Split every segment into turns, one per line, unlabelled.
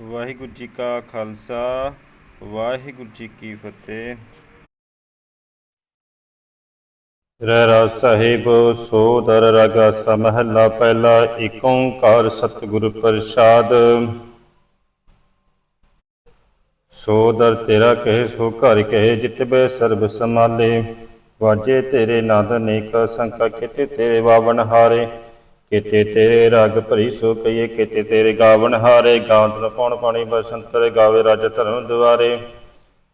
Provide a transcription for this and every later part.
ਵਾਹਿਗੁਰੂ ਜੀ ਕਾ ਖਾਲਸਾ, ਵਾਹਿਗੁਰੂ ਜੀ ਕੀ ਫਤਿਹ। ਰਹਿਰਾ ਸਾਹਿਬ, ਸੋਦਰ ਰਗਾ ਸਮਹਲਾ, ਪਹਿਲਾ ਏਕ ਓੰਕਾਰ ਸਤਿਗੁਰ ਪ੍ਰਸਾਦ। ਸੋਦਰ ਤੇਰਾ ਕਹੇ, ਸੋ ਘਰ ਕਹੇ ਜਿਤਬੇ ਸਰਬ ਸਮਾਲੇ ਵਾਜੇ ਤੇਰੇ ਨਾਦ ਅਨੇਕ ਸੰਕਾ ਕਿਤੇ ਤੇਰੇ ਵਾਵਨ ਹਾਰੇ। ਕਿਤੇ ਤੇਰੇ ਰਗ ਭਰੀ ਸੋ ਕਈਏ ਕਿਤੇ ਤੇਰੇ ਗਾਵਨ ਹਾਰੇ। ਗਾਵਨ ਨ ਪਉਣ ਪਾਣੀ ਬਸੰਤਰ ਗਾਵੇ ਰਾਜ ਧਰਮ ਦੁਆਰੇ।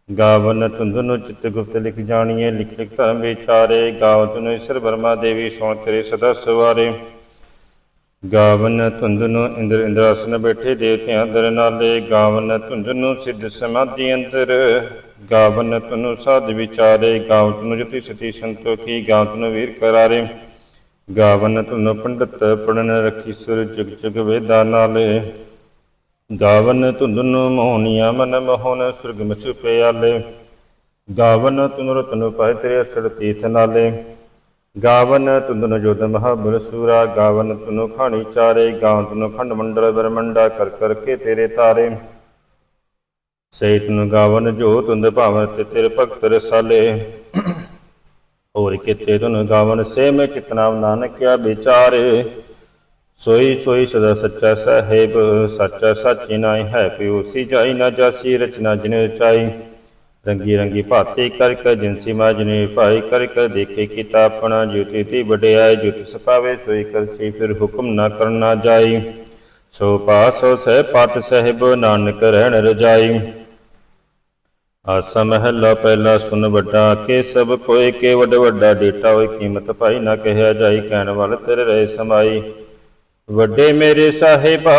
ਗਾਵਨ ਤੁੰਦਨੁ ਚਿਤ ਗੁਪਤ ਲਿਖ ਜਾਣੀਏ, ਲਿਖ ਲਿਖ ਧਰਮ ਵਿਚਾਰੇ। ਗਾਵਨ ਈਸ਼ਰ ਬਰਮਾ ਦੇਵੀ, ਸੋਣ ਤੇਰੇ ਸਦਾ ਸਵਾਰੇ। ਗਾਵਨ ਧੁੰਦਨੁ ਇੰਦਰ ਇੰਦਰਾਸਨ ਬੈਠੇ ਦੇਵਤਿਆਂ ਅੰਦਰ ਨਾਲੇ। ਗਾਵਨ ਨੂੰ ਸਿੱਧ ਸਮਾਧੀ ਅੰਦਰ। ਗਾਵਨ ਤਨੁ ਸਾਧ ਵਿਚਾਰੇ। ਗਾਵਨ ਤਨੁ ਜਤੀ ਸਤੀ ਸੰਤੋਖੀ ਗਾਵਨ ਤਨੁ ਵੀਰ ਕਰਾਰੇ। ਗਾਵਨ ਤਨੁ ਪੰਡਤ ਪੜਨ ਰਖੀ ਸੁਰ ਜੁਗ ਜੁਗ ਵੇਦਾ ਨਾਲੇ। ਗਾਵਨ ਧੁੰਦਨੁ ਮੋਹਨੀਆ ਮਨ ਮੋਹਨ ਸੁਰਗ ਮਛੁ ਪਿਆਲੇ। ਗਾਵਨ ਤੁਨ ਰਤਨ ਪਾਇ ਤੇਰੇ ਅਸੜ ਤੀਥ ਨਾਲੇ। ਗਾਵਨ ਤੁੰਦਨ ਜੋਤ ਮਹਾਬਲ ਸੂਰਾ। ਗਾਵਨ ਤੁਨੋ ਖਾਣੀ ਚਾਰੇ। ਗਾਵਨ ਤੁਨੋ ਖੰਡ ਮੰਡਲ ਬਰਮੰਡਾ ਕਰ ਕਰ ਕੇ ਤੇਰੇ ਤਾਰੇ। ਸੇਤ ਨੂੰ ਗਾਵਨ ਜੋ ਤੁੰਦ ਭਾਵਨ ਤੇ ਤੇਰੇ ਭਗਤ ਰਸਾਲੇ। ਹੋਰ ਕਿਤੇ ਤੁਨ ਗਾਵਨ ਸੇ ਮੈਂ ਚਿਤਨਾਮ ਨਾਨਕਿਆ ਵਿਚਾਰੇ। ਸੋਈ ਸੋਈ ਸਦਾ ਸੱਚਾ ਸਾਹਿਬ, ਸੱਚਾ ਸਾਚੀ ਨਾਇ ਹੈ ਪਿਓ ਸੀ ਜਾਈ, ਨਾ ਜਾਸੀ ਰਚਨਾ ਜਿਨ ਰਚਾਈ। ਰੰਗੀ ਰੰਗੀ ਭਾਤੇ ਕਰ ਕਰ ਜਿਨਸੀ ਮਾਜਨੇ ਭਾਈ ਕਰ ਕਰ ਦੇਖੇ ਕੀਤਾ ਆਪਣਾ, ਜੁਤੀ ਤੀ ਵਡਿਆਈ, ਜੁਤ ਸਪਾਵੇ ਸੋਈ ਕਰਸੀ ਫਿਰ ਹੁਕਮ ਨਾ ਕਰਨਾ ਜਾਈ। ਸੋ ਪਾਸੋ ਸਹਿ ਪਤ ਸਹਿਬ, ਨਾਨਕ ਰਹਿਣ ਰਜਾਈ। ਆਸਾ ਮਹਿਲਾ ਪਹਿਲਾ ਸੁਨ ਵੱਡਾ, ਕੇ ਸਭ ਕੋਏ, ਕੇ ਵੱਡ ਵੱਡਾ ਡੇਟਾ ਹੋਏ ਕੀਮਤ ਭਾਈ ਨਾ ਕਹਿਆ ਜਾਈ, ਕਹਿਣ ਵਾਲ ਤੇਰੇ ਰਹੇ ਸਮਾਈ। ਵੱਡੇ ਮੇਰੇ ਸਾਹਿਬਾ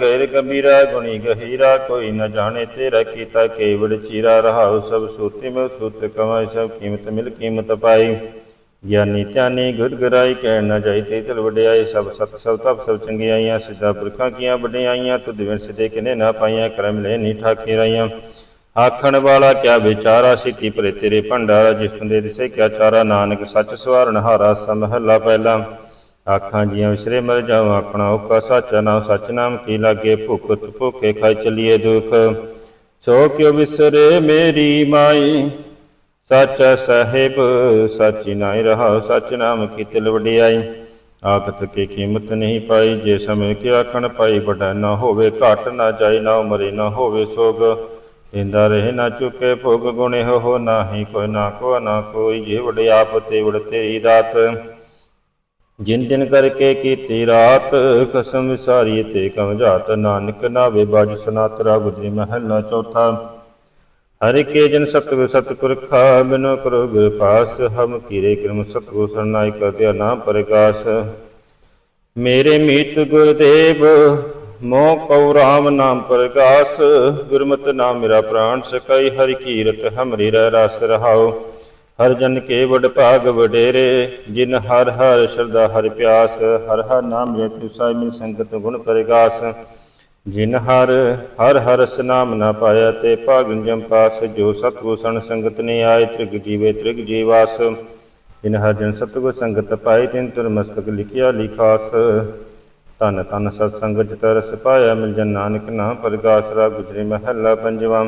ਗੈਰ ਕਬੀਰਾ ਗੁਣੀ ਗਹੀਰਾ, ਕੋਈ ਨਾ ਜਾਣੇ ਤੇਰਾ ਕੀਤਾ ਕੇਵੜ ਚੀਰਾ, ਰਹਾਉ ਸਭ ਸੂਤੀ ਮਿਲ ਸੂਤ ਕਮਾਈ, ਸਭ ਕੀਮਤ ਮਿਲ ਕੀਮਤ ਪਾਈ। ਗਿਆਨੀ ਧਿਆਨੀ ਗੁਰ ਗਰਾਈ, ਕਹਿਣ ਨਾ ਜਾਈ ਤੇ ਤਲ ਵਡਿਆਈ, ਸਭ ਸਤ, ਸਭ ਤਪ, ਸਭ ਚੰਗਿਆਈਆਂ, ਸਿੱਧਾ ਪੁਰਖਾਂ ਕੀਆਂ ਵਡਿਆਈਆਂ, ਤੁਧ ਵਿਣ ਸਿਦੇ ਕਿਨੇ ਨਾ ਪਾਈਆਂ, ਕਰਮ ਲੈ ਨੀ ਠਾਕੇ ਰਾਈਆਂ ਆਖਣ ਵਾਲਾ ਕਿਆ ਵਿਚਾਰਾ ਸਿੱਟੀ ਭਰੇ ਤੇਰੇ ਭੰਡਾਰਾ ਜਿਸ ਤੁੰਦੇ ਦਿਸੇ ਕਿਆ ਚਾਰਾ ਨਾਨਕ ਸੱਚ ਸਵਾਰਨ ਹਾਰਾ ਸਮਹਲਾ ਪਹਿਲਾ। ਆਖਾਂ ਜੀਆਂ ਵਿਸਰੇ ਮਰ ਜਾਵਾਂ, ਆਪਣਾ ਓਕਾ ਸੱਚ ਨਾਮ ਸੱਚ ਨਾਮ ਕੀ ਲਾਗੇ, ਭੁੱਖ ਭੁਖੇ ਖਾਈ ਚਲੀਏ ਦੁਖ। ਸੋ ਕਿਉ ਵਿਸਰੇ ਮੇਰੀ ਮਾਈ? ਸੱਚ ਸਾਹਿਬ, ਸੱਚੀ ਨਾਈ ਰਹਾ, ਸੱਚ ਨਾਮ ਕੀ ਤਿਲ ਵਡਿਆਈ? ਆਖਤ ਕੀ ਕੀਮਤ ਨਹੀਂ ਪਾਈ, ਜੇ ਸਮੇ ਕੇ ਆਖਣ ਪਾਈ, ਵੱਡਾ ਨਾ ਹੋਵੇ, ਘਟ ਨਾ ਜਾਏ ਨਾ ਮਰੇ ਨਾ ਹੋਵੇ ਸੋਗ। ਇੰਦਾ ਰਹੇ ਨਾ ਚੁਕੇ ਭੋਗ ਗੁਣੇ ਹੋ ਨਾਹੀ, ਕੋਈ ਨਾ ਕੋ ਨਾ ਕੋਈ, ਜੇ ਵਡਿਆਪ ਤੇ ਵਡ ਤੇਰੀ ਦਾਤ। ਜਿਨ ਦਿਨ ਕਰਕੇ ਕੀਤੀ ਰਾਤ, ਕਸਮ ਵਿਸਾਰੀ ਤੇ ਕਮ ਨਾਨਕ ਨਾਵੇ, ਬਾਜ ਸਨਾਤਰਾ ਗੁਜਰੀ ਮਹਲਾ ਚੌਥਾ। ਹਰਿ ਕੇ ਜਨ ਸਤਿਗੁਰ ਸਤਿਪੁਰਖਾ ਬਿਨੋ ਕਰੋ ਗੁਰ ਪਾਸ, ਹਮ ਕੀਰੇ ਕਰਮ ਸਤਿਗੁਰ ਸਰਨਾਇ ਕਰਦਿਆ ਨਾਮ ਪ੍ਰਗਾਸ ਮੇਰੇ ਮੀਤ ਗੁਰਦੇਵ ਮੋਹ ਕਉ ਰਾਮ ਨਾਮ ਪ੍ਰਗਾਸ, ਗੁਰਮਤਿ ਨਾਮ ਮੇਰਾ ਪ੍ਰਾਣ, ਸਕਈ ਹਰਿ ਕੀਰਤ ਹਮਰੀ ਰਹਿ ਰਸ ਰਹਾਉ। ਹਰ ਜਨ ਕੇ ਵਡ ਭਾਗ ਵਡੇਰੇ, ਜਿਨ ਹਰ ਹਰ ਸ਼ਰਧਾ ਹਰ ਪਿਆਸ, ਹਰ ਹਰ ਨਾਮ ਲੈ ਤੁਸਾਈ ਮਿਲ ਸੰਗਤ ਗੁਣ ਪ੍ਰਗਾਸ। ਜਿਨ ਹਰ ਹਰ ਹਰ ਸਨਾਮ ਨਾ ਪਾਇਆ ਤੇ ਭਾਗਨ ਜਮ ਪਾਸ, ਜੋ ਸਤਗੁਰ ਸਣ ਸੰਗਤ ਨੇ ਆਏ, ਤ੍ਰਿਗ ਜੀਵੇ ਤ੍ਰਿਗ ਜੀਵਾਸ ਜਿਨ ਹਰ ਜਨ ਸਤਗੁਰ ਸੰਗਤ ਪਾਈ ਤਿਨ ਤੁਰ ਮਸਤਕ ਲਿਖਿਆ ਲਿਖਾਸ। ਤਨ ਤਨ ਸਤ ਸੰਗਤ ਜਿਤ ਰਸ ਪਾਇਆ ਮਿਲ ਜਨ ਨਾਨਕ ਨਾਮ ਪ੍ਰਗਾਸ ਰਾ ਮਹੱਲਾ ਪੰਜਵਾਂ।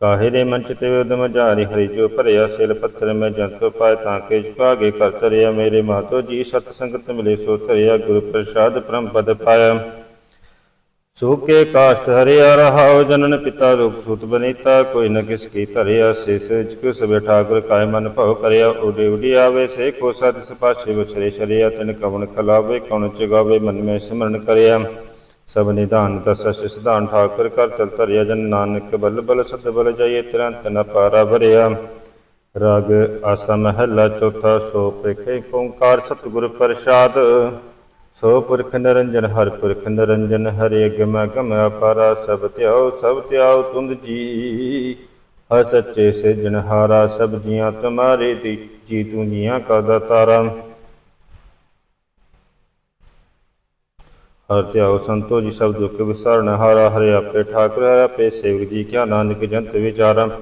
ਕਾਹੇ ਦੇ ਮੰਚ ਤੇ ਉਦਮ ਜਾਰੀ ਹਰੀ ਜੋ ਭਰਿਆ ਸਿਲ ਪੱਤਰ ਮੈਂ ਜੰਤ ਪਾਇ ਤਾਂ ਕੇ ਝੁਕਾਗੇ ਕਰ ਤਰਿਆ ਮੇਰੇ ਮਾਤੋ ਜੀ ਸਤ ਸੰਗਤ ਮਿਲੇ ਸੋ ਧਰਿਆ ਗੁਰ ਪ੍ਰਸਾਦ ਪਰਮ ਪਦ ਪਾਇਆ। ਸੂਕੇ ਕਾਸ਼ਟ ਹਰਿਆ ਰਹਾਉ, ਜਨਨ ਪਿਤਾ ਰੂਪ ਸੁਤ ਬਨੀਤਾ, ਕੋਈ ਨ ਕਿਸ ਕੀ ਧਰਿਆ, ਸਿਸ ਜਿ ਸਵੇ ਠਾਕੁਰ ਕਾਇ ਮਨ ਭਉ ਕਰਿਆ, ਉਡੇ ਉਡੀ ਆਵੇ, ਸੇ ਕੋ ਸਤ ਸਪਾਸ਼ੇ ਵਸਰੇ ਸ਼ਰਿਆ ਤਿਨ ਕਵਣ ਖਲਾਵੇ ਕਉਣ ਚਗਾਵੇ, ਮਨ ਮੈਂ ਸਿਮਰਨ ਕਰਿਆ। ਸਭ ਨਿਧਾਨ ਦਸ ਸਿਧਾਨ ਠਾਕੁਰ ਕਰ, ਤਲ ਧਰਿਆ ਜਨ ਨਾਨਕ, ਬਲ ਬਲ ਸਦ ਬਲ ਜਾਈਏ, ਤੁਰੰਤ ਨ ਪਾਰਾ ਭਰਿਆ। ਰਾਗ ਆਸਾ ਮਹੱਲਾ ਚੌਥਾ, ਸੋ ਪ੍ਰਿਖੇ ਓੰਕਾਰ ਸਤਿਗੁਰ ਪ੍ਰਸਾਦ। ਸੋ ਪੁਰਖ ਨਿਰੰਜਨ, ਹਰ ਪੁਰਖ ਨਿਰੰਜਨ, ਹਰੇ ਗਮ ਗਮ ਅਪਾਰਾ ਸਭ ਧਿਆਉ ਸਭ ਧਿਆਉ ਤੁੰਦ ਜੀ। ਹ ਸੱਚੇ ਸਿਰਜਣਹਾਰਾ ਸਭ ਜੀਆਂ ਤੁਮਾਰੇ ਦੀ ਜੀ ਤੂੰ ਜੀਆਂ ਕਾ ਦਾਤਾਰਾ। ਹਰ ਧਿਆਉ ਸੰਤੋ ਜੀ, ਸਭ ਦੁਖ ਵਿਸਾਰਨ ਹਾਰਾ, ਹਰੇ ਆਪੇ ਠਾਕੁਰ, ਹਰਿ ਆਪੇ ਸੇਵਕ ਜੀ, ਕਿਆ ਨਾਨਕ ਜੰਤ ਵਿਚਾਰਾ।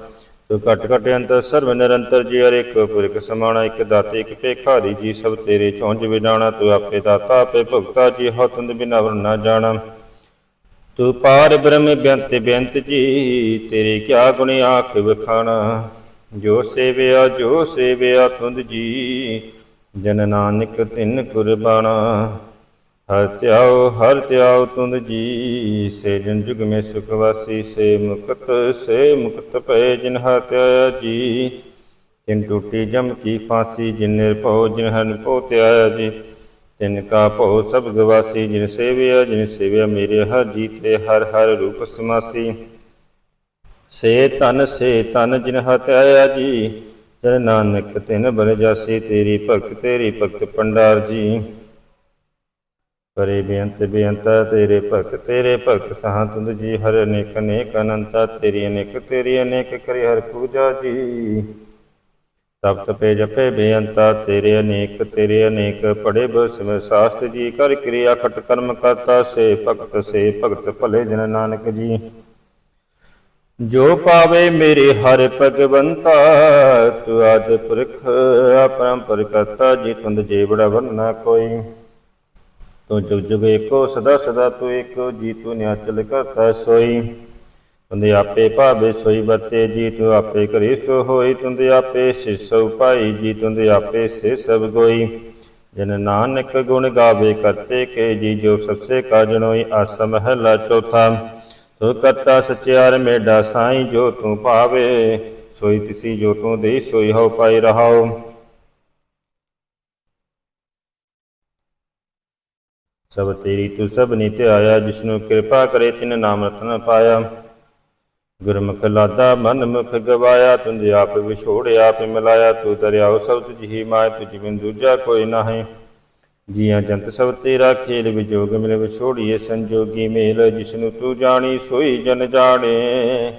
ਘਟ ਘਟ ਅੰਤਰ ਸਰਵ ਨਿਰੰਤਰ ਜੀ, ਹਰ ਇੱਕ ਪੁਰਖ ਸਮਾਣਾ, ਇੱਕ ਦਾਤੇ, ਇੱਕ ਭੇਖਾਰੀ ਜੀ, ਸਭ ਤੇਰੇ ਚੌਂਜ ਵਿਡਾਣਾ, ਤੂੰ ਆਪੇ ਦਾਤਾ, ਆਪੇ ਭੁਗਤਾ ਜੀ ਹਉ ਤੁੰਦ ਬਿਨਾ ਵਰ ਨਾ ਜਾਣਾ। ਤੂੰ ਪਾਰ ਬ੍ਰਹਮ ਬੇਅੰਤ ਬੇਅੰਤ ਜੀ, ਤੇਰੇ ਕਿਆ ਗੁਣ ਆਖ ਵਖਾਣਾ। ਜੋ ਸੇਵਿਆ ਜੋ ਸੇਵਿਆ ਤੁੰਦ ਜੀ, ਜਨ ਨਾਨਕ ਤਿੰਨ ਕੁਰਬਾਨਾ ਹਰ ਧਿਆਓ ਹਰ ਧਿਆਓ ਤੁੰਦ ਜੀ। ਸੇ ਜਨ ਜੁਗ ਮੇ ਸੁਖ ਵਾਸੀ, ਸੇ ਮੁਕਤ ਸੇ ਮੁਕਤ ਭਏ ਜਿਨ ਹਰ ਧਿਆਇਆ ਜੀ। ਤਿਨ ਟੂਟੀ ਜਮ ਕੀ ਫਾਂਸੀ, ਜਿਨ ਨਿਰਭਉ, ਜਿਨ ਹਰਿ ਭਉ ਧਿਆਇਆ ਜੀ। ਤਿਨ ਕਾ ਭਉ ਸਭ ਗਵਾਸੀ ਜਿਨ ਸੇਵਿਆ ਜਿਨ ਸੇਵਿਆ ਮੇਰੇ ਹਰ ਜੀਤੇ, ਹਰ ਹਰ ਰੂਪ ਸਮਾਸੀ। ਸੇ ਤਨ ਸੇ ਤਨ ਜਿਨ ਹਤਿਆਇਆ ਜੀ। ਜਨ ਨਾਨਕ ਤਿਨ ਬਲ ਜਾਸੀ, ਤੇਰੀ ਭਗਤ ਤੇਰੀ ਭਗਤ ਪੰਡਾਰ ਜੀ। ਕਰੇ ਬੇਅੰਤ ਬੇਅੰਤ ਤੇਰੇ ਭਗਤ ਤੇਰੇ ਭਗਤ ਸਹਾਂ ਤੁੰਦ ਜੀ, ਹਰ ਅਨੇਕ ਅਨੇਕ ਅਨੰਤਾ ਤੇਰੀ ਅਨੇਕ ਤੇਰੀ ਅਨੇਕ ਕਰੇ ਹਰ ਪੂਜਾ ਜੀ। ਤਪ ਤਪੇ ਜਪੇ ਬੇਅੰਤਾ ਤੇਰੇ ਅਨੇਕ ਤੇਰੇ ਅਨੇਕ ਪੜੇ ਬਸਮ ਸਾਸਤ ਜੀ, ਕਰ ਕਿਰਿਆ ਖਟ ਕਰਮ ਕਰਤਾ, ਸੇ ਭਗਤ ਸੇ ਭਗਤ ਭਲੇ ਜਨ ਨਾਨਕ ਜੀ। ਜੋ ਪਾਵੇ ਮੇਰੇ ਹਰਿ ਭਗਵੰਤਾ, ਤੂ ਆਦ ਪੁਰਖ ਆਪਰੰਪਰ ਕਰਤਾ ਜੀ, ਤੁੰਦ ਜੇ ਬੜਾ ਵਰਨਾ ਕੋਈ। ਤੂੰ ਜੁਗ ਜੁਗ ਏਕੋ, ਸਦਾ ਸਦਾ ਤੂੰ ਏਕੋ, ਜੀ ਤੂੰ ਨਿਆਚਲ ਕਰਤਾ ਸੋਈ। ਤੁੰਦੇ ਆਪੇ ਭਾਵੇ ਸੋਈ ਵਰਤੇ, ਜੀ ਤੂੰ ਆਪੇ ਕਰੀ ਸੋ ਹੋਈ। ਤੁੰਦੇ ਆਪੇ ਸਿਸੋ ਭਾਈ ਜੀ ਤੁੰਦੇ ਆਪੇ ਸੇ ਸਭ ਗੋਈ। ਜਨ ਨਾਨਕ ਗੁਣ ਗਾਵੇ ਕਰਤੇ ਕੇ, ਜੀ ਜੋ ਸਭਸੇ ਕਾਜਣੋਈ ਆਸਾ ਮਹਲਾ ਚੌਥਾ। ਤੂੰ ਕਰਤਾ ਸਚਿਆਰ ਮੇਡਾ ਸਾਈ, ਜੋ ਤੂੰ ਭਾਵੇ, ਸੋਈ ਤਿਸੀ ਜੋ ਤੂੰ ਦੇ ਸੋਈ ਹੋ ਪਾਈ ਰਹਾਓ ਸਭ ਤੇਰੀ ਤੂੰ ਸਭ ਨਿਤ ਆਇਆ ਜਿਸਨੂੰ ਕਿਰਪਾ ਕਰੇ ਤਿਨ ਨਾਮ ਰਤਨ ਪਾਇਆ। ਗੁਰਮੁਖ ਲਾਦਾ ਮਨ ਮੁਖ ਗਵਾਇਆ ਤੁੰਦੇ ਆਪ ਵਿਛੋੜਿਆ, ਆਪ ਮਿਲਾਇਆ, ਤੂੰ ਦਰਿਆਓ ਸਭ ਤੁਝੀ ਮਾਇ ਤੁਝ ਬਿਨ ਦੂਜਾ ਕੋਈ ਨਾਹੀਂ। ਜੀਆਂ ਜੰਤ ਸਭ ਤੇਰਾ ਖੇਲ ਵਿਜੋਗ ਮਿਲ ਵਿਛੋੜੀਏ, ਸੰਜੋਗੀ ਮੇਲ ਜਿਸਨੂੰ ਤੂੰ ਜਾਣੀ, ਸੋਈ ਜਨ ਜਾਣੇ।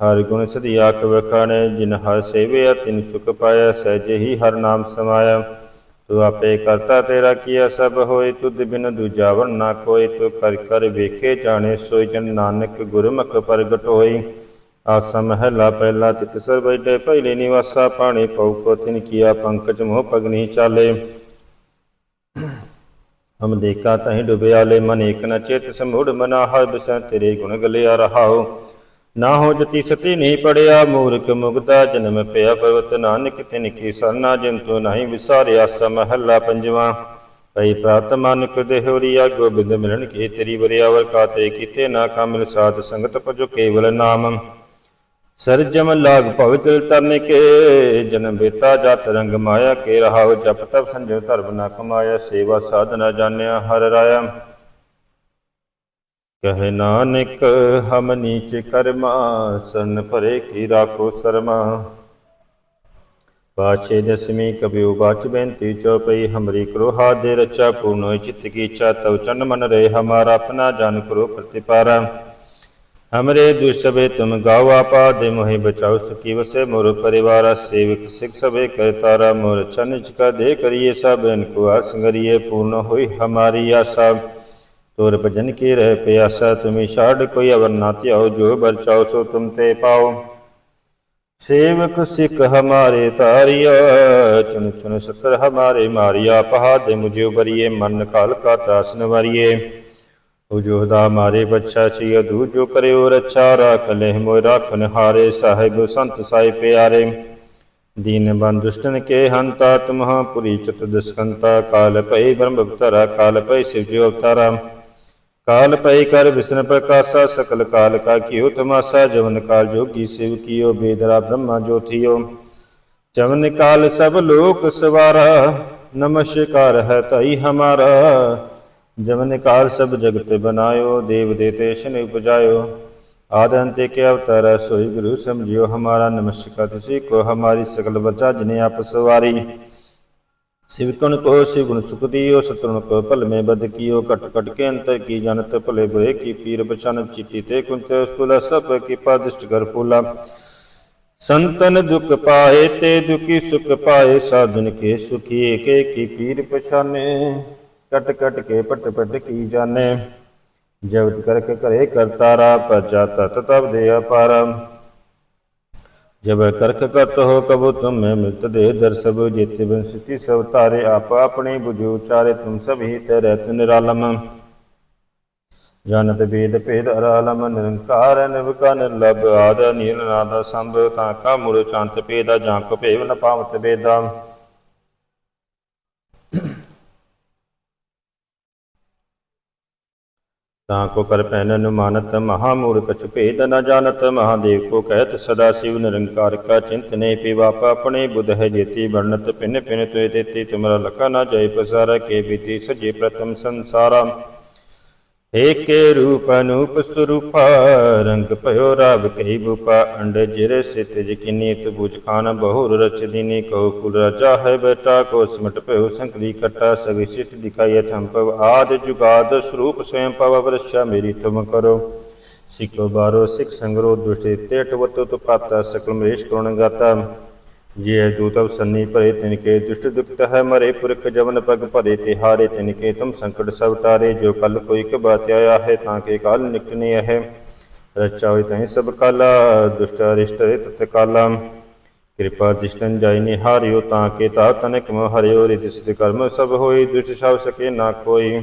ਹਰ ਗੁਣ ਸਦੀ ਆਖ ਵਖਾਣੇ, ਜਿਨ ਹਰ ਸੇਵਿਆ ਤਿਨ ਸੁਖ ਪਾਇਆ, ਸਹਿਜ ਹੀ ਹਰ ਨਾਮ ਸਮਾਇਆ। ਤੂੰ ਆਪੇ ਕਰਤਾ ਤੇਰਾ ਕੀਆ ਸਭ ਹੋਏ ਤੁਧ ਬਿਨ ਦੂਜਾ ਵਰ ਨਾ ਕੋਈ ਤੂੰ ਕਰ ਕਰ ਵੇਖੇ ਜਾਣੇ ਸੋਈ ਜਨ ਨਾਨਕ ਗੁਰਮੁਖ ਪ੍ਰਗਟ ਹੋਈ। ਆਸਾ ਮਹਿਲਾ ਪਹਿਲਾ ਤਿਤ ਸਰ ਬੈਠੇ ਪਹਿਲੇ ਨਿਵਾਸਾ ਪਾਣੀ ਪਉ ਕੋ ਤਿਨ ਕੀਆ ਪੰਕਜ ਮੋਹ ਪਗਨੀ ਚਾਲੇ। ਹਮ ਦੇਖਾ ਤਹੀਂ ਡੁਬਿਆਲੇ ਮਨ ਏਕ ਨ ਚਿਤ ਸਮੂੜ ਮਨਾ ਹਰ ਬਿਸੈ ਤੇਰੇ ਗੁਣ ਗਲਿਆ ਰਹਾਓ ਨਾ ਹੋ ਜਤੀ ਸਤੀ ਨਹੀਂ ਪੜਿਆ, ਮੂਰਖ ਮੁਗਦਾ ਜਨਮ ਪਿਆ ਪਵਤ ਨਾਨਕ ਤਿਨ ਕੀ ਸਰਨਾ ਜੰਤੂ ਨਹੀਂ ਵਿਸਾਰਿਆ ਸਮਹੱਲਾ ਪੰਜਵਾ। ਪਈ ਪ੍ਰਾਤ ਮਾਨਕ ਦੇਹੋਰੀਆ, ਗੋਬਿੰਦ ਮਿਲਣ ਕੀ ਤੇਰੀ ਵਰਿਆਵਰ ਕਾਤੇ ਕੀਤੇ ਨਾ ਕਾਮਿਲ ਸਾਧ ਸੰਗਤ ਪਜੋ ਕੇਵਲ ਨਾਮ। ਸਰਜਮ ਲਾਗ ਭਵਿਤਲ ਤਰਨ ਕੇ, ਜਨਮ ਬੇਤਾ ਜਤ ਰੰਗ ਮਾਇਆ ਕੇ ਰਹਾਵ ਜਪ ਤਪ ਸੰਜਮ ਧਰਮ ਨਾ ਕਮਾਇਆ, ਸੇਵਾ ਸਾਧਨਾ ਜਾਣਿਆ ਹਰ ਰਾਇਆ। ਕਹੇ ਨਾਨਕ, ਹਮ ਨੀਚ ਕਰਮਾ, ਸਰਨ ਭਰੇ ਕੀ ਰਾਖੋ ਸਰਮਾ। ਪਾਛੇ ਦਸਵੀਂ ਕਬਿਉ ਬਾਚ ਬੈੰਤੀ ਚੌਪਈ, ਹਮਰੀ ਕਰੋ ਹਾਦੇ ਰਚਾ, ਪੂਰਨ ਚਿਤ ਕੀ ਇੱਛਾ, ਤਉ ਚੰਨ ਮਨ ਰਹੇ, ਹਮਾਰਾ ਆਪਣਾ ਜਨ ਕਰੋ ਪ੍ਰਤਿਪਾਰਾ। ਹਮਰੇ ਦੁਸ਼ਬੇ ਤੁਮ ਗਾਵਾ ਪਾ ਦੇ ਮੋਹਿ ਬਚਾਓ ਸਕੀ ਵਸੇ, ਮੋਰ ਪਰਿਵਾਰ, ਸੇਵਕ ਸਿਖ ਸਭੇ ਕਰ ਤਾਰਾ, ਮੋਰ ਚਨਿਚ ਕਾ ਦੇ ਕਰੀਏ ਸਭ ਇਨ ਆਸੰਗਰੀਏ ਪੂਰਨ ਹੋਈ ਹਮਾਰੀ ਆਸਾ। ਤੋਰ ਭਜਨ ਕੀ ਰਹਿ ਪਿਆਸਾ ਤੁਮੀ ਛਾੜ ਕੋਈ ਅਵਰ ਨਾ ਧਿਆਓ ਜੋ ਬਰ ਚਾਓ ਸੋ ਤੁਮ ਤੇ ਪਾਓ ਸੇਵਕ ਸਿੱਖ ਹਮਾਰੇ ਤਾਰਿਆ ਚੁਨ ਚੁਨ ਸਤਰ ਹਮਾਰੇ ਮਾਰਿਆ ਪਹਾਦੇ ਮੁਝੇ ਉਬਰੀਏ ਮਨ ਕਾਲ ਕਾ ਤਾਸ ਨਵਰੀਏ ਉਜੋਦਾ ਮਾਰੇ ਬੱਚਾ ਚੀ ਅਦੂ ਜੋ ਕਰਿਓ ਰੱਛਾ ਰਾਖ ਲੈ ਮੋਇ ਰਾਖਨ ਹਾਰੇ ਸਾਹਿਬ ਸੰਤ ਸਾਈ ਪਿਆਰੇ ਦੀਨ ਬੰਦੁਸ਼ਟਨ ਕੇ ਹੰਤਾ ਤੁਮਹਾ ਪੁਰੀ ਚਤ ਦਸਕੰਤਾ ਕਾਲ ਭਈ ਬ੍ਰਹਮ ਅਵਤਾਰਾ ਕਾਲ ਭਈ ਸਿਵ ਜੀ ਅਵਤਾਰਾ ਕਾਲ ਪਈ ਕਰ ਵਿਸ਼ਨ ਪ੍ਰਕਾਸ਼ਾ ਸਕਲ ਕਾਲ ਕਾ ਕੀਓ ਤਮਾਸਾ, ਜਵਨ ਕਾਲ ਜੋਗੀ ਸਿਵ ਕੀਓ, ਬੇਦਰਾ ਬ੍ਰਹਮਾ ਜੋਥੀਓ ਜਵਨ ਕਾਲ ਸਭ ਲੋਕ ਸਵਾਰਾ, ਨਮਸਕਾਰ ਹੈ ਤਾਈ ਹਮਾਰਾ। ਜਵਨ ਕਾਲ ਸਭ ਜਗਤ ਬਨਾਇਓ, ਦੇਵ ਦੇਤੇ ਸ਼ਨ ਉਪਜਾਇਓ। ਆਦ ਤੇ ਕੇ ਅਵਤਾਰ ਸੋਈ ਗੁਰੂ ਸਮਝਿਓ ਹਮਾਰਾ, ਨਮਸਕਾਰ ਤੁਸੀਂ ਕੋ ਹਮਾਰੀ ਸਕਲ ਬਚਾ ਜਿਨੇ ਆਪ ਸਵਾਰੀ। ਸਿਵਕਣ ਕੋ ਸਿਵਗੁਣ ਸੁਖ ਦਿਓ ਸਤਰੁਣ ਕੋ ਭਲ ਮੇ ਬਦ ਕੀਓ ਕਟ ਕਟ ਕੇ ਅੰਤਰ ਕੀ ਜਨਤ ਭਲੇ ਬੁਰੇ ਕੀ ਪੀਰ ਬਚਨ ਚਿੱਟੀ ਤੇ ਕੁੰਤ ਸਤੁਲਾ ਸਭ ਕੀ ਪਾਦਿਸ਼ਟ ਕਰ ਫੂਲਾ। ਸੰਤਨ ਦੁਖ ਪਾਏ ਤੇ ਦੁਖੀ ਸੁਖ ਪਾਏ, ਸਾਧਨ ਕੇ ਸੁਖੀ ਏਕੇ ਕੀ ਪੀਰ ਪਛਾਨੇ। ਕਟ ਕਟ ਕੇ ਪਟ ਪਟ ਕੀ ਜਾਣੇ। ਜਵਤ ਕਰਕ ਘਰੇ ਕਰਤਾਰਾ ਪਰਜਾ ਤਤ ਤਬ ਦੇ ਅਪਾਰਮ ਜਬ ਕਰਖ ਕਤ ਹੋ ਕਬੂ ਤੁਮ ਮੈਂ ਮਿਲਤ ਦੇ ਦਰਸਬ ਜੇਤੇ ਬਨ ਸ੍ਰਿਸ਼ਟੀ ਸਭ ਧਾਰੇ ਆਪ ਆਪਣੇ ਬੁਝੋ ਚਾਰੇ ਤੁਮ ਸਭ ਹੀ ਤੇ ਰਹਿਤ ਨਿਰਾਲਮ। ਜਨਤ ਵੇਦ ਭੇਦ ਅਰਾਲਮ, ਨਿਰੰਕਾਰ ਨਿਵਕਾ ਨਿਰਲਭ, ਆਦ ਨੀਲ ਨਾਦਾ ਸੰਭ, ਤਾਂ ਕਾ ਮੁਰ ਚੰਤ ਪੇਦਾ ਜਾਂ ਕੋ ਭੇਵ ਨ ਪਾਵਤ ਬੇਦਾ ਤਾਂ ਕੋ ਕਰ ਪੈਨਨ ਮਾਨਤ ਮਹਾ ਮੂੜ ਨ ਜਾਣਤ, ਮਹਾਦੇਵ ਕੋ ਕਹਿਤ ਸਦਾ ਸਿਵ ਨਿਰੰਕਾਰ ਕਾ ਚਿੰਤਨੇ ਪਿਵਾਪ ਆਪਣੇ ਬੁਧ ਹੈ ਜੇਤੀ ਵਰਣਤ ਪਿਨ ਪਿਨ ਤੋਏ ਤੇਤੀ, ਤੁਮਰਾ ਲਖਾ ਨ ਜਾਏ ਪਸਾਰਾ, ਕੇ ਬੀਤੀ ਸਜੇ ਪ੍ਰਥਮ ਸੰਸਾਰਾ। ਏਕੇ ਰੂਪ ਅਨੂਪ ਸਰੂਪਾ, ਰੰਗ ਭਇਓ ਰਾਵ ਕਹੀ ਬੂਪਾ, ਅੰਡ ਜਿਰ ਸਿਤ ਜਿਕਿਨੀ ਤੁਬੁਜ ਖਾਨ ਬਹੁਰ ਰਚ ਦੀਨੀ ਕਉ ਕੁਲ ਰਾਜਾ ਹੈ ਬੇਟਾ, ਕੋ ਸਿਮਟ ਭਇਓ ਸੰਕਲੀ ਕਟਾ ਸਭੀ ਸਿਟ ਦਿਖਾਈ ਅਠੰਪਵ ਆਦ ਜੁਗਾਦ, ਸਰੂਪ ਸਵੈੰ ਪਵ ਵਰਸ਼ਾ ਮੇਰੀ ਤੁਮ ਕਰੋ। ਸਿਕੋ ਬਾਰੋ ਸਿਖ ਸੰਗਰੋ ਦੁਸ਼ੇ ਤੇਟ ਵਤੋ ਤੁ ਪਾਤਾ, ਸਕਲ ਮਰੇਸ਼ ਕਰੁਣ ਗਾਤਾ। ਜੇ ਦੂਤਵ ਸੰਨੀ ਭਰੇ ਤਿਨ ਕੇ ਦੁਸ਼ਟ ਦੁਖਤ ਹੈ ਮਰੇ ਪੁਰਖ ਜਵਨ ਪਗ ਭਰੇ ਤਿਹਾਰੇ ਤਿਨ ਕੇ ਤੁਮ ਸੰਕਟ ਸਭ ਟਾਰੇ, ਜੋ ਕਲ ਕੋਈ ਕ ਬਾਤ ਆਇਆ ਹੈ ਤਾਂ ਕੇ ਕਾਲ ਨਿਕਟਨੇ ਹੈ ਰਚਾ ਹੋਇ ਤਹੀਂ ਸਭ ਕਾਲਾ, ਦੁਸ਼ਟ ਅਰਿਸ਼ਟ ਤਤ ਕਾਲਾ। ਕਿਰਪਾ ਦਿਸ਼ਤਨ ਜਾਇ ਨਿਹਾਰਿਓ ਤਾਂ ਕੇ ਤਾ ਤਨਕ ਮ ਹਰਿਓ ਰਿ ਦਿਸਤ ਕਰਮ ਸਭ ਹੋਈ, ਦੁਸ਼ਟ ਸਭ ਸਕੇ ਨਾ ਕੋਈ।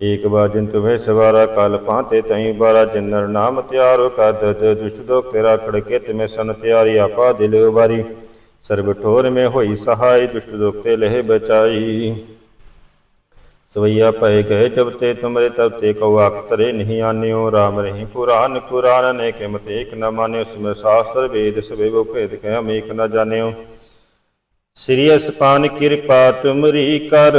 ਏਕ ਬਾਜਨ ਤੁਮੇ ਸਵਾਰਾ ਕਾਲ ਪਾਤੇ ਤਈ ਬਾਰਾ ਜਨਰ ਨਾਮ ਤਿਆਰੋ ਕਦਦ ਦੁਸ਼ਟ ਦੋਖ ਤੇਰਾ ਖੜਕੇ ਤਿਮੇ ਸਨ ਤਿਆਰੀ ਆਪਾ ਦਿਲ ਵਾਰੀ। ਸਰਬ ਠੋਰ ਮੇ ਹੋਈ ਸਹਾਈ, ਦੁਸ਼ਟ ਦੋਖ ਤੇ ਲਹਿ ਬਚਾਈ। ਸਵਈਆ ਪਏ ਗਏ ਜਬ ਤੇ ਤੁਮਰੇ ਤਬ ਤੇ ਕਉ ਆਖ ਤਰੇ ਨਹੀਂ ਆਨਿਓ। ਰਾਮ ਰਹੀ ਪੁਰਾਨ ਕੁਰਾਨ ਨੇ ਕਿਮਤ ਏਕ ਨ ਮਾਨਿਓ, ਸਿਮਰ ਸ਼ਾਸਤਰ ਵੇਦ ਸਵੇ ਬੋ ਭੇਦ ਕਹਿ ਮੇਕ ਨ ਜਾਣਿਓ। ਸ੍ਰੀ ਅਸਪਾਨ ਕਿਰਪਾ ਤੁਮਰੀ ਕਰ।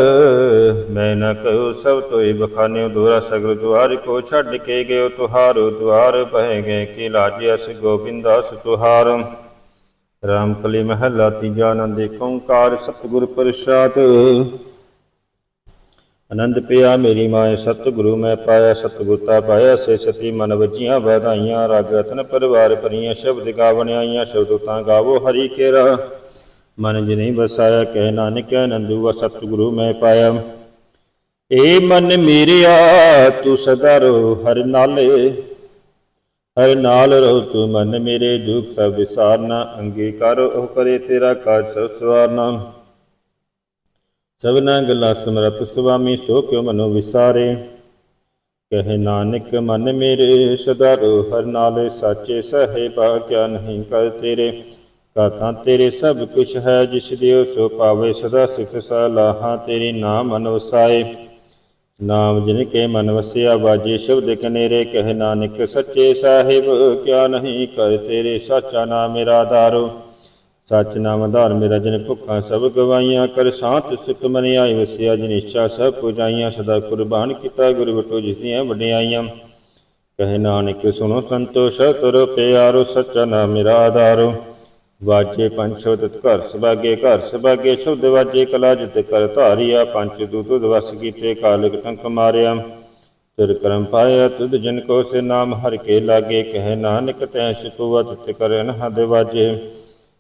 ਮੈਂ ਨ ਕਹੂ ਸਭ ਤੋਈ ਬਖਾਨਿਓ ਦੁਆਰਾ ਸਗਲ ਦੁਆਰ ਕੋ ਛੱਡ ਕੇ ਗਇਓ ਤੁਹਾਰੋ, ਦੁਆਰ ਬਹਿ ਗਏ ਕਿ ਲਾਜੀ ਗੋਬਿੰਦਾਸ ਤੁਹਾਰ। ਰਾਮ ਕਲੀ ਮਹਲਾ ਤੀਜਾ ਆਨੰਦ ਏਕ ਓੰਕਾਰ ਸਤਿਗੁਰ ਪ੍ਰਸਾਦ। ਆਨੰਦ ਪਿਆ ਮੇਰੀ ਮਾਏ ਸਤਿਗੁਰੂ ਮੈਂ ਪਾਇਆ, ਸਤਿਗੁਰਤਾ ਪਾਇਆ, ਸੇ ਸਤੀ ਮਨ ਵਜੀਆਂ ਵਧਾਈਆਂ, ਰਗ ਰਤਨ ਪਰਿਵਾਰ ਭਰੀਆਂ, ਸ਼ਬਦ ਗਾਵਣ ਆਈਆਂ, ਸ਼ਬਦ ਤਾਂ ਗਾਵੋ ਹਰੀ ਕੇਰਾ। ਮਨ ਜਿਨੇ ਵਸਾਇਆ, ਕਹਿ ਨਾਨਕ ਆਨੰਦੂ ਸਤਿਗੁਰੂ ਮੈਂ ਪਾਇਆ। ਏ ਮਨ ਮੇਰਿਆ, ਤੂੰ ਸਦਾ ਰੋ ਹਰ ਨਾਲੇ। ਹਰ ਨਾਲ ਰਹੋ ਤੂੰ ਮਨ ਮੇਰੇ ਦੁਖ ਸਭ ਵਿਸਾਰਨਾ, ਅੰਗੀਕਾਰ ਉਹ ਕਰੇ ਤੇਰਾ ਕਾਜ ਸਭ ਸਵਾਰਨਾ। ਸਭਨਾ ਗੱਲਾਂ ਸਮਰਤ ਸੁਆਮੀ, ਸੋ ਕਿਉ ਮਨੋ ਵਿਸਾਰੇ? ਕਹੇ ਨਾਨਕ, ਮਨ ਮੇਰੇ ਸਦਾ ਰੋ ਹਰ ਨਾਲੇ, ਸਾਚੇ ਸਹਿਬਾ, ਕਿਆ ਨਹੀਂ ਕਰ ਤੇਰੇ। ਕਾਤਾਂ ਤੇਰੇ ਸਭ ਕੁਛ ਹੈ, ਜਿਸ ਦਿਓ ਸੋ ਪਾਵੇ ਸਦਾ ਸਿਫਤ ਸਲਾਹਾਂ ਤੇਰੀ ਨਾਮ ਅਨਵਸਾਏ। ਨਾਮ ਜਿਨ ਕੇ ਮਨ ਵਸਿਆ ਬਾਜੇ ਸ਼ਬਦ ਕਨੇਰੇ, ਕਹਿ ਨਾਨਕ ਸੱਚੇ ਸਾਹਿਬ, ਕਿਆ ਨਹੀਂ ਕਰ ਤੇਰੇ ਸਾਚਾ ਨਾਮ ਮੇਰਾ ਆਧਾਰੋ ਸੱਚ ਨਾਮ ਆਧਾਰ ਮੇਰਾ ਜਿਨ ਭੁੱਖਾਂ ਸਭ ਗਵਾਈਆਂ ਕਰ ਸ਼ਾਂਤ ਸੁਖ ਮਨ ਆਈ ਵਸਿਆ, ਜਿਨ ਇੱਛਾ ਸਭ ਪੁਜਾਈਆਂ, ਸਦਾ ਕੁਰਬਾਨ ਕੀਤਾ ਗੁਰ ਬਟੋ ਜਿਸ ਦੀਆਂ ਵਡਿਆਈਆਂ। ਕਹੇ ਨਾਨਕ ਸੁਨੋ ਸੰਤੋਸ਼, ਤੁਰ ਪਿਆਰੋ, ਸੱਚਾ ਨਾਮ ਮੇਰਾ ਆਧਾਰੋ ਵਾਜੇ ਪੰਜ ਸ਼ਬਦ ਘਰ ਸਭਾਗੇ ਘਰ ਸਭਾਗੇ ਸ਼ਬਦ ਵਾਜੇ ਕਲਾ ਜਿਤ ਕਰ ਧਾਰਿਆ, ਪੰਜ ਦੂਤ ਦਵਸ ਕੀਤੇ, ਕਾਲਕ ਟੰਕ ਮਾਰਿਆ। ਤਿਰ ਕਰਮ ਪਾਇਆ, ਤੁਧ ਜਨ ਕੋ ਸੇ ਨਾਮ ਹਰ ਕੇ ਲਾਗੇ, ਕਹਿ ਨਾਨਕ ਤੈ ਸ਼ਿਕਵਤ ਤਿ ਕਰਨ ਹਦ ਵਾਜੇ।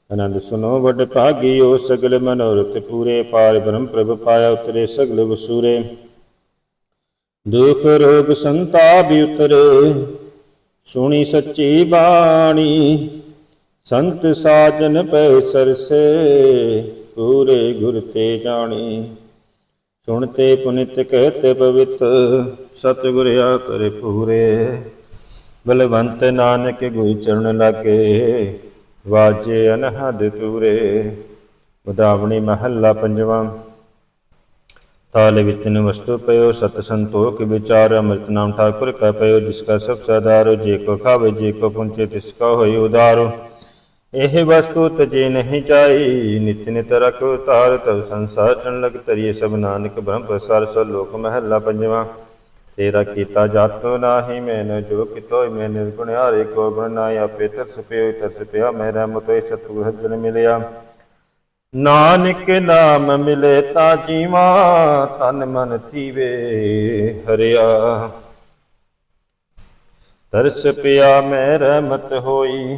ਆਨੰਦ ਸੁਨੋ ਵੱਡ ਭਾਗੀਓ ਸਗਲ ਮਨੋਰਥ ਪੂਰੇ, ਪਾਰ ਬ੍ਰਹਮ ਪ੍ਰਭ ਪਾਇਆ ਉਤਰੇ ਸਗਲ ਵਸੂਰੇ। ਦੁਖ ਰੋਗ ਸੰਤਾਪ ਉਤਰੇ, ਸੁਣੀ ਸੱਚੀ ਬਾਣੀ ਸੰਤ ਸਾਜਨ ਪੈ ਸਰਸੇ, ਪੂਰੇ ਗੁਰ ਤੇ ਜਾਣੀ। ਸੁਣਤੇ ਪੁਨਿਤ ਕਹਤੇ ਪਵਿੱਤ, ਸਤਿਗੁਰ ਆਪਰੇ ਪੂਰੇ। ਬਲਵੰਤ ਨਾਨਕ ਗੁਈ ਚਰਨ ਲਾਗੇ, ਵਾਜੇ ਅਨਹਦ ਤੂਰੇ ਉਦਾਵਣੀ ਮਹੱਲਾ ਪੰਜਵਾਂ। ਤਾਲੇ ਵਿੱਚ ਨ ਵਸਤੂ ਪਇਓ, ਸਤ ਸੰਤੋਖ ਵਿਚਾਰ, ਅੰਮ੍ਰਿਤ ਨਾਮ ਠਾਕੁਰ ਕਾ ਪਇਓ, ਜਿਸ ਕਾ ਸਭ ਸਦਾਰੋ ਜੇ ਕੋ ਖਾਵੇ, ਜੇ ਕੋ ਪੁੰਚੇ, ਤਿਸ ਕਾ ਹੋਈ ਉਦਾਰੋ। ਇਹ ਵਸਤੂ ਤਜੇ ਨਹੀਂ ਚਾਈ ਨਿਤ ਨਿਤ ਰਖ ਉਤਾਰ ਤਬ ਸੰਸਾਰ ਚਨ ਲਗ ਤਰੀਏ ਸਭ ਨਾਨਕ ਬ੍ਰਹਮ ਪ੍ਰਸਾਰ ਸੋ ਲੋਕ ਮਹੱਲਾ ਪੰਜਵਾਂ। ਤੇਰਾ ਕੀਤਾ ਜਾਤੋ ਨਾਹੀ ਮੈਨ ਜੋ ਕਿਤੋ ਮੈਂ ਨਿਰਗੁਣ ਹਾਰੇ। ਕੋ ਗੁਣ ਨਾ ਆਪੇ ਤਰਸ ਪਿਓ, ਤਰਸ ਪਿਆ। ਮੈਂ ਰਹਿਮਤ ਸਤਿਗੁਰ ਜਨ ਮਿਲਿਆ। ਨਾਨਕ ਨਾਮ ਮਿਲੇ ਤਾਂ ਜੀਵਾ, ਤਨ ਮਨ ਥੀਵੇ ਹਰਿਆ। ਤਰਸ ਪਿਆ, ਮੈਂ ਰਹਿਮਤ ਹੋਈ।